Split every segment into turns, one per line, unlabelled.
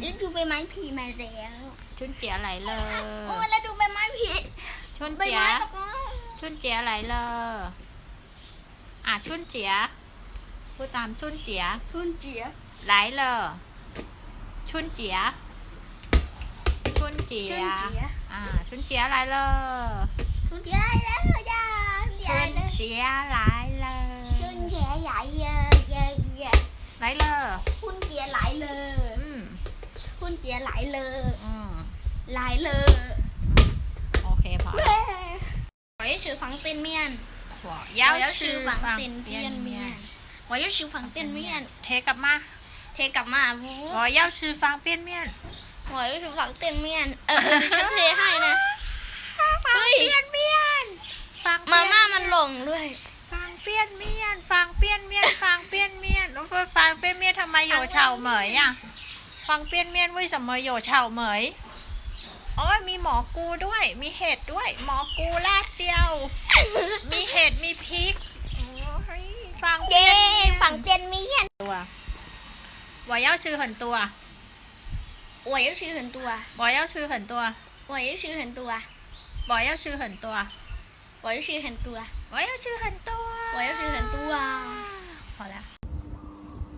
แล้วดูใบไม้ผลิมาแล้ว
ชุนเจียไหลเลอ
โอ้แล้วดูใบไม้ผลิ
ชุน
ใบ
เจีย
ไม้ตกมา
ชุนเจียไหลเลออะชุนเจียพูดตามชุนเจีย
ชุนเจีย
ไหลเลอชุนเจียชุนเจี
ชุ
ย
นเจีย
อ่าชุนเจียไหลเลอ
ชุนเจียแล้วจ้าชุนเจีย
ชุน
เลย
เจียไหลเลอ
ชุนเจียใหญ่เยอะเยอะเยอะ
ไหลเลอ
ชุนเจียไหลเลย
อืม
ชุนเจียไหลเลย
อืม
ไหลเลย
โอเคพอ
เว้ย我要吃房店面，
我
我
要
要
吃
吃
方
房
便
店
面
面，我要吃房店面。
เทกลับมา
เทกลับมาบู
我要吃方便面
我要吃房店面เออฉันเทให้นะเฮ้ย
เปียนเมียนฟัง
มาม่ามันหลงด้วย
ฟังเปียนเมียนฟังเปียนเมียนฟังเปียนเมียนแล้วฟังเปียนเมียนทำไม有เฉาเหมยอ่ะ ฟังเปียนเมียน为什么有เฉาเหมยโอ้ยมีหมอกูด้วย มีเห็ดด้วย หมอกูลาดเจียว มีเห็ดมีพริกโอ้ยฟังเปีย
เย้
นเมียน
房店面
ตัว我要吃很多
我要吃很多
我要吃很多
我要吃很多
我要吃很多
我要吃很多
我要吃很多
我要吃很多
พอแล้ว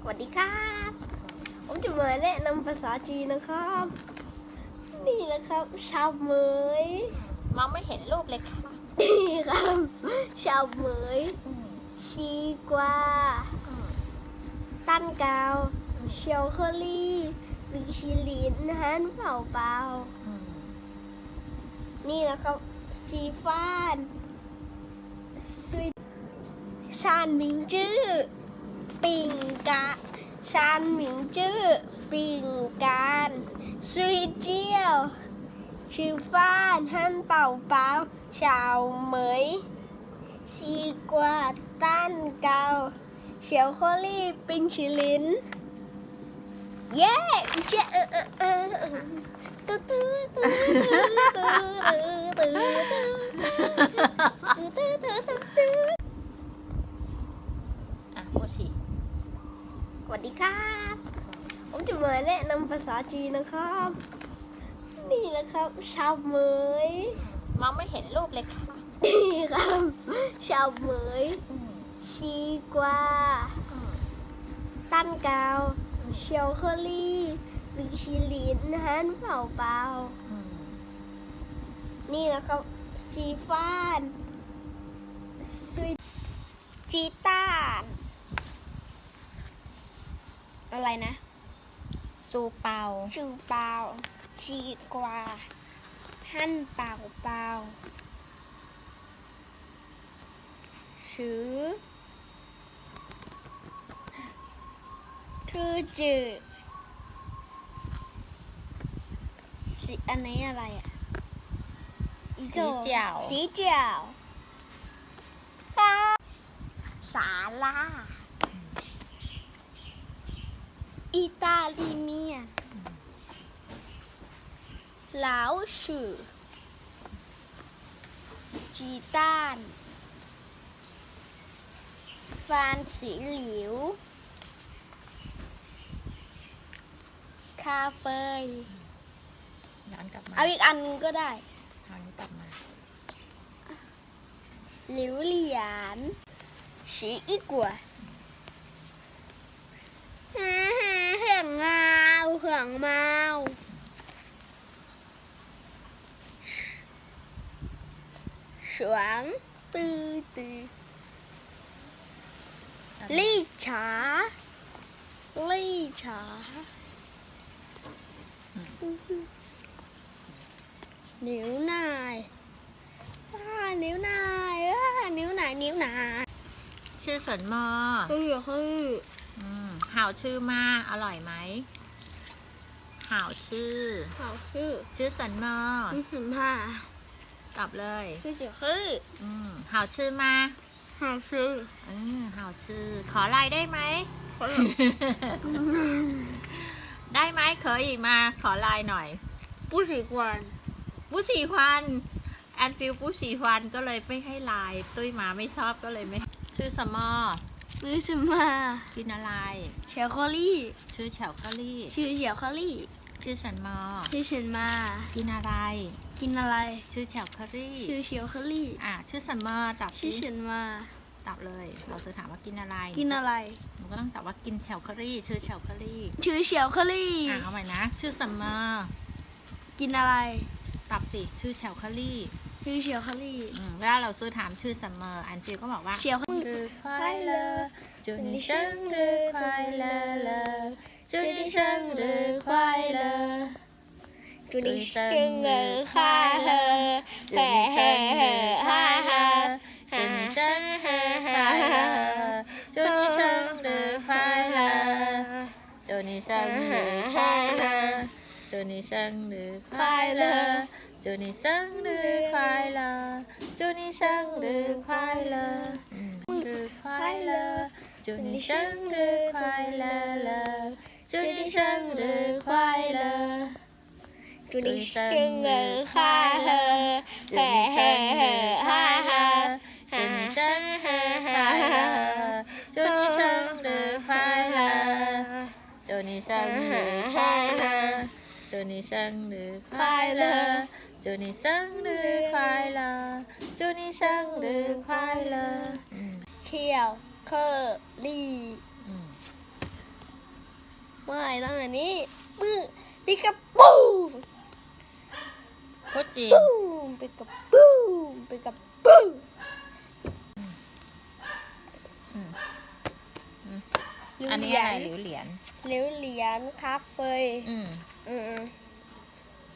สวัสดีครับ ผมจะมาแนะนำภาษาจีนนะครับ นี่นะครับ ชาวเหมย
มองไม่เห็นรูปเลยค่ะ
นี่ครับ ชาวเหมยชีกวาตั้นกาวเชียวเคอรี่วิชิลินฮันเป่าเปานี่นะครับจีฟ้านสวิตชานหมิงจื้อปิงกะ ชานหมิงจื้อปิ่งการสวิตเจียวชื่อฟ้านฮันเป่าเปาชาวเหมยชีกวาตั้นเกาเฉียวโคลี่ปิงชิลินเย้เจ๊ตื้อตื้อตื้อตื้อตื้อตื้อตื้อตื้อตื้อตื้อตื้อ
อะโมชิ
สวัสดี ครับ ผมจะมาแนะนำภาษาจีนนะครับ นี่นะครับ ชาวเหมย
มองไม่เห็นรูปเลยค่ะ
นี่ครับ ชาวเหมยชีกวาตั้นกาวเชียวเคอรี่วิชิลินฮันเป่าเปานี่นะครับจีฟ้านสวิตจีต้าน อะไรนะ
ซูเปา
ชูเปาชีกวาหั่นเป่าเปาชื่อทือจือสีอันนี้อะไรอะอีโจ
สีเจียว
สีเจียวป้าสาลา อิตาลีเมียนลาวชื่อจีต้านฟานสีหลิว คาเฟย
ย้อนกลับมา
เอาอีกอันก็ได้
ย้อนกลับมา
หลิวเหลียนสีอีกัว องมาว爽嘟嘟绿茶绿茶牛奶啊牛奶啊牛奶牛奶
ชื่อสวนมอ
คือคือ
อืมหาวชื่อมาอร่อยไหม ห่าวชื่อ
เขาคือ
ชื่อสวนมอ
อืมผ้า
ตอบเลย
คือจะคือ
อืมห่าวชื่อมา
เขาคือ
อืมห่าวชื่อ ขอไลน์ได้ไหม
เขา
ได้ไหมเคยอีกมาขอไลน์หน่อย
ผู้สีกวน
ผู้สี่ควันแอนฟิลผู้สี่ควันก็เลยไม่ให้ไลน์ตุ้ยมาไม่ชอบก็เลยไม่ ชื่อสมอ
นี่สิมา
กินอะไร
เชลคอรี่
ชื่อเฉาเกาลี่
ชื่อเชลคอรี่
ชื่อฉันมอ
ชื่อฉันมา
กินอะไร
กินอะไร
ชื่อแฉวเคอรี่
ชื่อเฉียวเคอรี่
อะ ชื่อฉันมอตอบ
ชื่อ
สิ
ฉันมา
ตอบเลย เราจะถามว่ากินอะไร
กินอะไร
หนูก็ต้องตอบว่ากินแฉวเคอรี่ ชื่อแฉวเคอรี่
ชื่อเฉียวเคอรี่
อะเอาใหม่นะ ชื่อซัมเมอร์
กินอะไร
ตอบสิ ชื่อแฉวเคอรี่
ชื่อเฉียวเคอรี่
อืมเวลาเราซื้อถามชื่อซัมเมอร์ อันฟิลก็บอกว่า
เฉียวเคอรี่
日快乐，祝你生日快乐乐，祝你生日快乐，
祝你生日快乐，
祝你生日快乐，祝你生日快乐，祝你生日快乐，祝你生日快乐，祝你生日快乐。祝你生日快乐，祝你生日快乐，日快乐，祝你生日快乐乐，祝你生日快乐，
祝你生日快乐，
祝你生日快乐，祝你生日快乐，祝你生日快乐，祝你生日快乐，祝你生日快乐。祝你生日快乐，祝你生日快乐。嗯
เขียว เคอรี่
嗯，
ไม่ต้องอันนี้ปื้อปิกาปู
พูดจริง
ปูปิกาปูปิกาปู
อืม
เหรียญ
อันนี้อะไรหลิวเหรียญ
เหรียวเหรียญคาเฟ่
อืม
อืม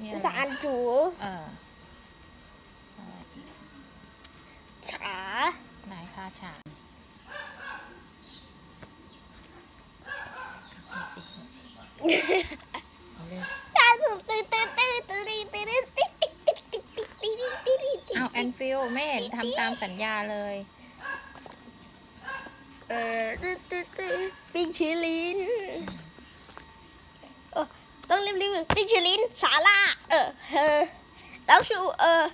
นี่อะไร
สารจู
เออ
ฉา
นายผ้าฉาสิสิเอาเลย
ตาผมตื่นตื่นตื่นตื่นตื่นตื่นตื่น
เอาแอนฟิลไม่เห็นทำตามสัญญาเลย
เออปิ้งชิลินต้องรีบรีบปิ้งชิลินสาลาเออเออแล้วชูเออ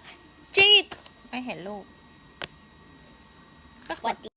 จีด
ไม่เห็นลูก
what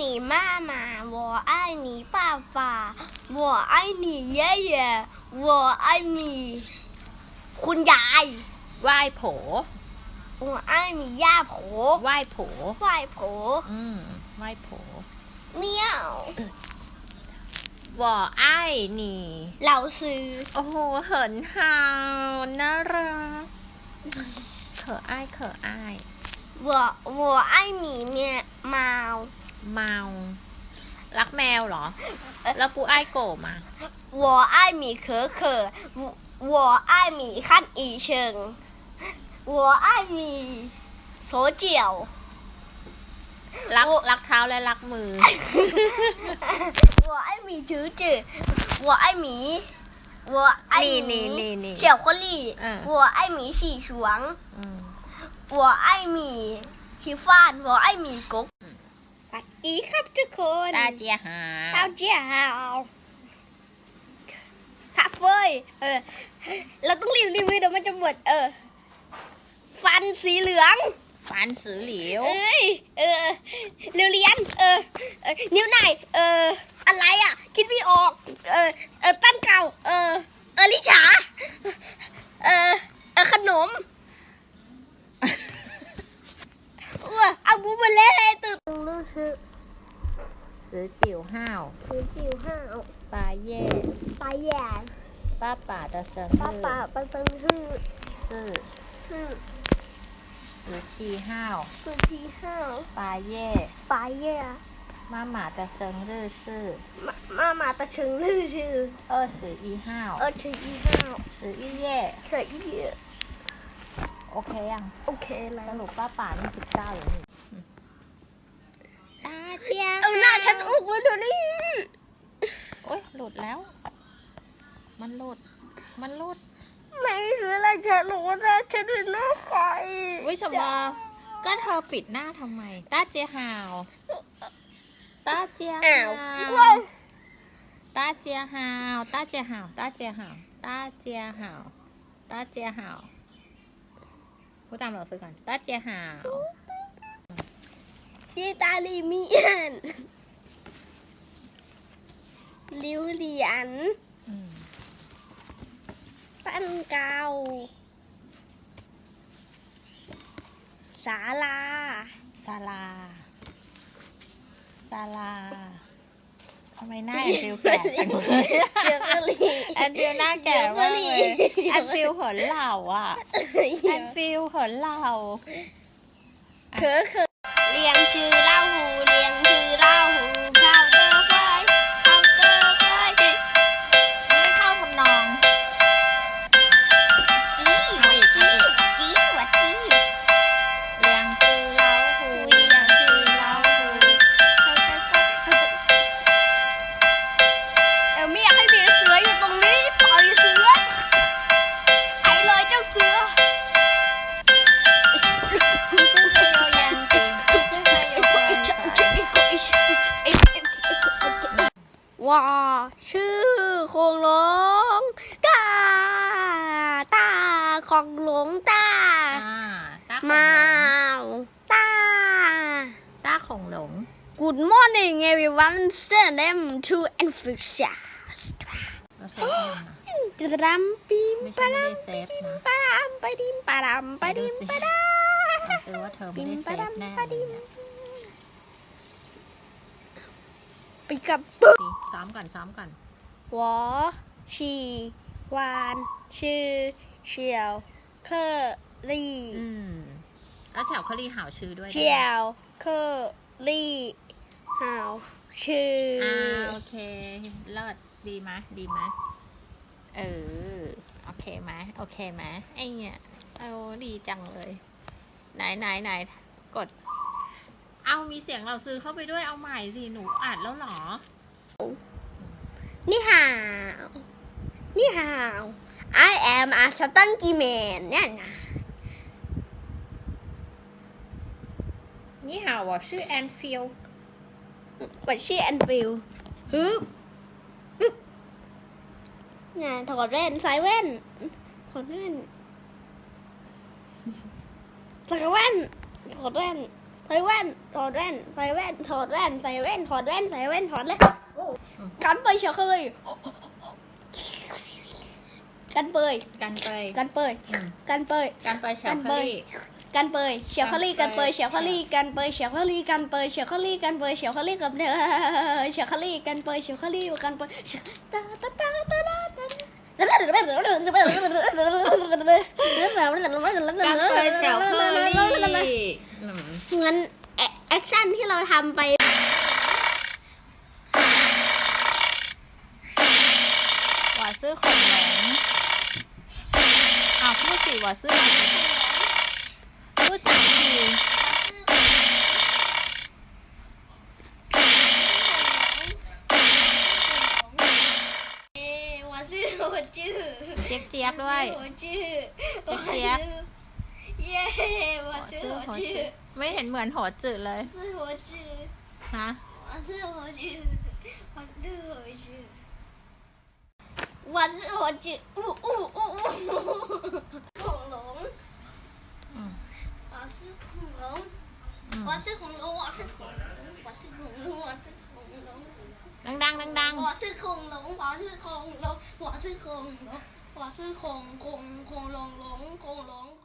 你妈妈，我爱你爸爸，我爱你爷爷，我爱你คุณยาย
ไหว้โผ
我爱你ย่าโผ
ไหว้โผ
ไหว้โผ
อืมไหว้โผ
เมียว
วอไอ้ายหนี
เหล่าซื้อ
โอ้โหเหินหาวน่ารักเขออ้ายเขออ้าย
我我爱你เนี่ย เมา
รักแมวเหรอ แล้วปูไอโกมา
วัวอ้หมีเคอเคอวัวอ้หมีขั้นอีเชิงวัวอ้หมีโซเจียว
รักรักเท้าและรักมือ
วัวอ้หมีจื้อจืดวั
วอ้หมี
วัวอ้
ห
มีเสี่ยวคนลี่วัวไอ้
หมี
สี่วงวัวอ้หมีชิฟานวัวอ้หมีกก ดีครับทุกคน
ตาเจียหา
ตาเจ้าคาเฟ่เออ เราต้องรีบรีวิวเดี๋ยวมันจะหมด เออ ฟันสีเหลือง
ฟันสือหลิว
เอ้ย เออเรียวเรียนเออเออ นิ้วไหนเออ อะไรอะ คิดไม่ออก เออเออ ตั้นเก่า เออ เออ ลิชา เออ เออ ขนมว้าเอาบูมาเล่ตื่นรู้สึก
สือจิ๋วห้าว
ซื้อจิ๋วห้าว
ปลาแย่
ปลาแย่
ป่าตะเส
งป้าป่าป้า
เติ
มห้า
ซื่อ
ห้าห
รือชีห้าว
สุชีห้าวปลา
เย่ป่า
เย่มา
หมา
ตะ
เสง
รื่
อซื่อ
มามมาตะเชิงลือชื่อ
เออสืออีห้าวเอ
อชื่ออีห้าว
สือีเย่
เฉยอี
โอเคยัง
โอเคแล้สว
รุปป้าป่านี่สิบเก้าหรือเจ
อาหน้าฉันอุกมาดูนี่
โอ๊ยหลุดแล้ว มันหลุด มันรูด
ไม่รู้อะไรฉันรู้นะฉันเป็นหน้าใคร
วิชมาก็เธอปิดหน้าทำไม ต้าเจียหาวต้าเจียหาวต้าเจียหาวต้าเจียหาวต้าเจียหาวต้าเจียหาวต้าเจียหาวพูดตามเราซื้อก่อนต้าเจียหาว
จิตาลีมี
อันลิวเหรียญ
ปั้นเกาศาลา
ซาลาซาลาทำไมหน้าแอนฟิลแก่จังเลย
เจอกันลี
แอนฟิลหน้าแก่มากเลย
เดี๋
แอ
ยวก็
นฟิลเหินเหล่าอะแอนฟิลเหินเหล่า
เขอเขอเรียงชื่อ
ของ
ห
ล
วงตาอ่า
ตา
มาตา
ตาของหลง
Good morning everyone send them to Anfusia
เราใช้ยังไง
จุดดำปีม
ไม่
ปะ
ใช่ไม่
ดำ
ได้เซฟนะ
ปะดำปะดิมปะดำปะดิมปะด
เราซื้อว่าเธอำไม่
ปิม
ได้
ปะ
เซฟแน่
ดำปะ
เล
ดิ
ย
ม
เนี่ย
ไปกับปึ๊บ
สิซ้อมก่อนซ้อมก่อน
วอชีวานชื่อ เฉียว เคอรี่
อืม แล้วแถวเขารีหาวชื่อด้วย
เฉียว เคอรี่หาวชื่อ
อ่าโอเคเลิศดีไหมยดีไหมยเออ โอเคไหมยโอเคไหมยไอเนี่ยเอาดีจังเลย ไหนไหนไหนกด เอามีเสียงเราซื้อเข้าไปด้วยเอาใหม่สิ หนูอัดแล้วเหรอ
นี่ฮาว นี่ฮาว I am a stunty man เนี่ยนะ
นี่หาวชื่อแอ
นฟิลกว่าชื่อแอนฟิลฮึบฮึบนี่ถอดแว่นใส่แว่นถอดแว่นใส่แว่นถอดแว่นใส่แว่นถอดแว่นใส่แว่นถอดแว่นใส่แว่นถอดแว่นใส่แว่นถอดแว่นกันไปเฉยเลย กันเปย
กันเปย
กันเปยกันเปย
กันเปยเฉาคลี่
กันเปยเฉียวคลี่กันเปยเฉียวคลี่กันเปยเฉียวคลี่กันเปยเฉียวคลี่กันเปยเฉลียวคลี่กันเปยเฉียวคลี่กันเปยเฉียวคลี่กันเปยตาตาตาตาตา
กันเปยเฉียวคลี่
เหมือนแอคชั่นที่เราทำไป
หวานซื้อคนแรง สิ我是พูดสามที
เอ้我是我ชื่อ
เจี๊ยบเจี๊ยบด้วย
我ชื่อ
เจี๊ยบ
เย้我
หัว
是
ชื่อ
我
หัว
ชื่
จื
อ
ดไม่เห็นเหมือนหัวจืดเลย
是我ชื่อ
ฮะ
我是我ชื่อ我是我ชื่อ 我是我只呜呜呜呜，恐龙。
嗯。
我是恐龙。我是恐龙，我是恐龙，我是恐龙，我是恐龙。
đang đang đang đang
我是恐龙，我是恐龙，我是恐龙，我是恐恐恐龙龙恐龙。